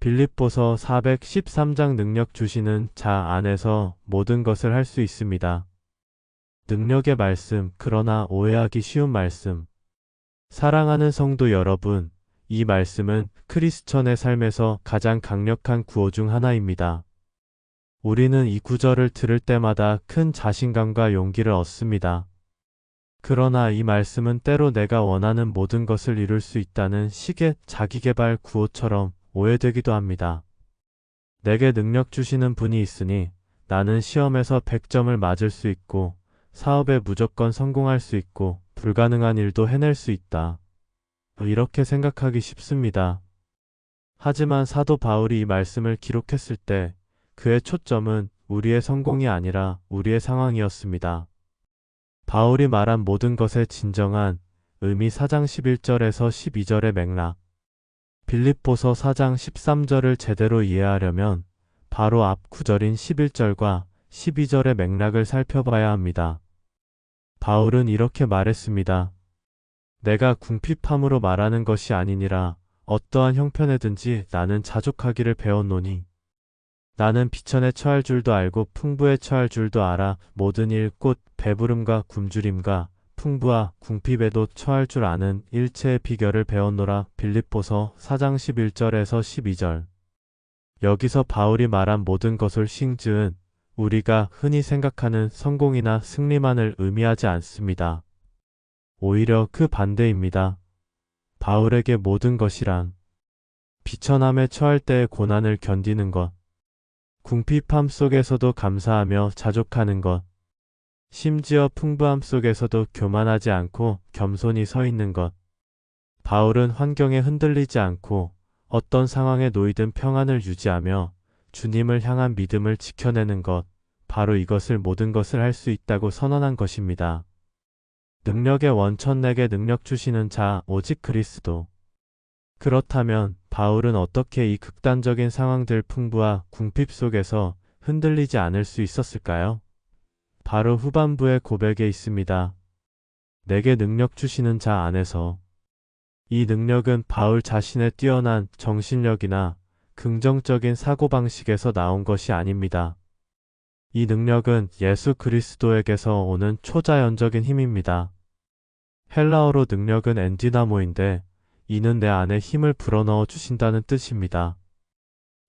빌립보서 413장 능력 주시는 자 안에서 모든 것을 할 수 있습니다. 능력의 말씀, 그러나 오해하기 쉬운 말씀. 사랑하는 성도 여러분, 이 말씀은 크리스천의 삶에서 가장 강력한 구호 중 하나입니다. 우리는 이 구절을 들을 때마다 큰 자신감과 용기를 얻습니다. 그러나 이 말씀은 때로 내가 원하는 모든 것을 이룰 수 있다는 식의 자기개발 구호처럼 오해되기도 합니다. 내게 능력 주시는 분이 있으니 나는 시험에서 100점을 맞을 수 있고 사업에 무조건 성공할 수 있고 불가능한 일도 해낼 수 있다. 이렇게 생각하기 쉽습니다. 하지만 사도 바울이 이 말씀을 기록했을 때 그의 초점은 우리의 성공이 아니라 우리의 상황이었습니다. 바울이 말한 모든 것의 진정한 의미 4장 11절에서 12절의 맥락 빌립보서 4장 13절을 제대로 이해하려면 바로 앞 구절인 11절과 12절의 맥락을 살펴봐야 합니다. 바울은 이렇게 말했습니다. 내가 궁핍함으로 말하는 것이 아니니라 어떠한 형편에든지 나는 자족하기를 배웠노니 나는 비천에 처할 줄도 알고 풍부에 처할 줄도 알아 모든 일곧 배부름과 굶주림과 풍부와 궁핍에도 처할 줄 아는 일체의 비결을 배웠노라 빌립보서 4장 11절에서 12절 여기서 바울이 말한 모든 것을 싱즈은 우리가 흔히 생각하는 성공이나 승리만을 의미하지 않습니다. 오히려 그 반대입니다. 바울에게 모든 것이란 비천함에 처할 때의 고난을 견디는 것, 궁핍함 속에서도 감사하며 자족하는 것, 심지어 풍부함 속에서도 교만하지 않고 겸손히 서 있는 것. 바울은 환경에 흔들리지 않고 어떤 상황에 놓이든 평안을 유지하며 주님을 향한 믿음을 지켜내는 것, 바로 이것을 모든 것을 할 수 있다고 선언한 것입니다. 능력의 원천 내게 능력 주시는 자, 오직 그리스도. 그렇다면 바울은 어떻게 이 극단적인 상황들 풍부와 궁핍 속에서 흔들리지 않을 수 있었을까요? 바로 후반부의 고백에 있습니다. 내게 능력 주시는 자 안에서 이 능력은 바울 자신의 뛰어난 정신력이나 긍정적인 사고방식에서 나온 것이 아닙니다. 이 능력은 예수 그리스도에게서 오는 초자연적인 힘입니다. 헬라어로 능력은 엔디나모인데 이는 내 안에 힘을 불어넣어 주신다는 뜻입니다.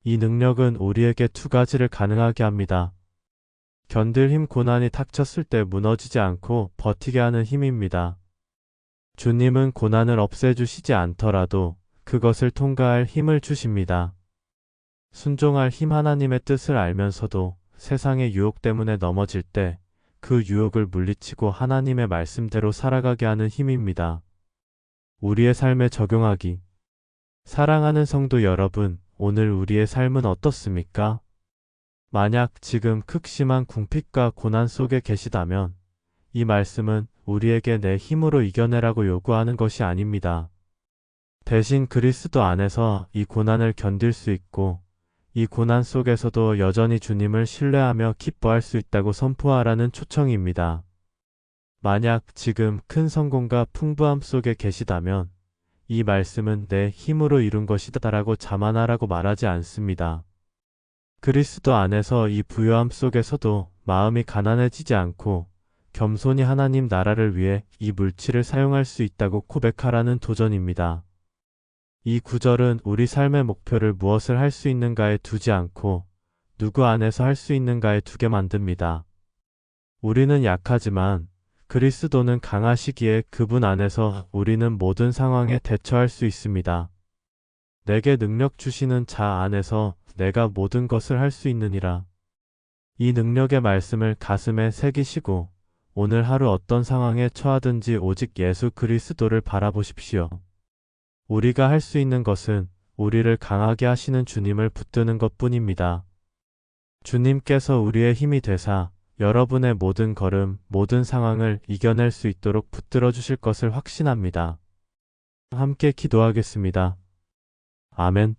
이 능력은 우리에게 두 가지를 가능하게 합니다. 견딜 힘 고난이 닥쳤을 때 무너지지 않고 버티게 하는 힘입니다. 주님은 고난을 없애주시지 않더라도 그것을 통과할 힘을 주십니다. 순종할 힘 하나님의 뜻을 알면서도 세상의 유혹 때문에 넘어질 때 그 유혹을 물리치고 하나님의 말씀대로 살아가게 하는 힘입니다. 우리의 삶에 적용하기. 사랑하는 성도 여러분, 오늘 우리의 삶은 어떻습니까? 만약 지금 극심한 궁핍과 고난 속에 계시다면 이 말씀은 우리에게 내 힘으로 이겨내라고 요구하는 것이 아닙니다. 대신 그리스도 안에서 이 고난을 견딜 수 있고 이 고난 속에서도 여전히 주님을 신뢰하며 기뻐할 수 있다고 선포하라는 초청입니다. 만약 지금 큰 성공과 풍부함 속에 계시다면 이 말씀은 내 힘으로 이룬 것이다라고 자만하라고 말하지 않습니다. 그리스도 안에서 이 부요함 속에서도 마음이 가난해지지 않고 겸손히 하나님 나라를 위해 이 물질을 사용할 수 있다고 고백하라는 도전입니다. 이 구절은 우리 삶의 목표를 무엇을 할 수 있는가에 두지 않고 누구 안에서 할 수 있는가에 두게 만듭니다. 우리는 약하지만 그리스도는 강하시기에 그분 안에서 우리는 모든 상황에 대처할 수 있습니다. 내게 능력 주시는 자 안에서 내가 모든 것을 할 수 있느니라. 이 능력의 말씀을 가슴에 새기시고 오늘 하루 어떤 상황에 처하든지 오직 예수 그리스도를 바라보십시오. 우리가 할 수 있는 것은 우리를 강하게 하시는 주님을 붙드는 것 뿐입니다. 주님께서 우리의 힘이 되사 여러분의 모든 걸음, 모든 상황을 이겨낼 수 있도록 붙들어 주실 것을 확신합니다. 함께 기도하겠습니다. 아멘.